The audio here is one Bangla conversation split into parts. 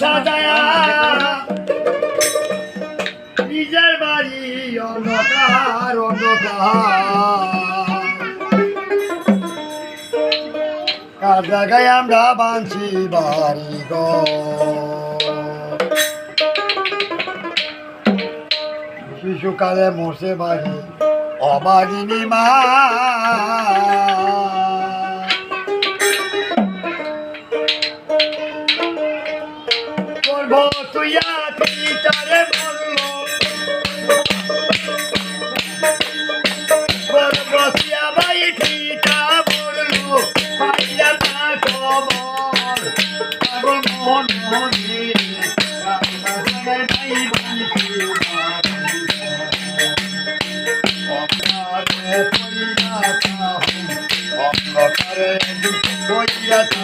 সাজায়া নিজের বাড়ি অন্ধকার অন্ধকার। জায়গায় আমরা বাঁধছি বাড়ি শিশুকালে মরছে বাড়ি অবাগিনী মা। বতুয়া পিতারে বলল বসিয়া ভাই পিতা Yeah.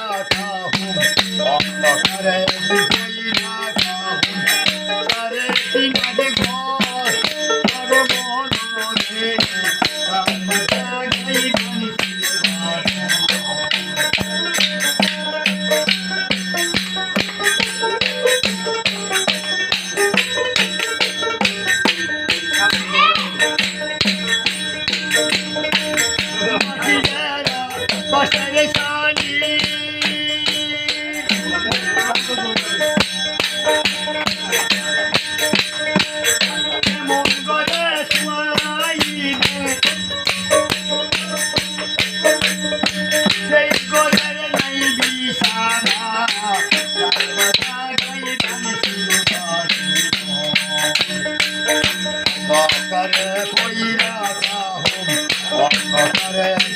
All right. Yeah.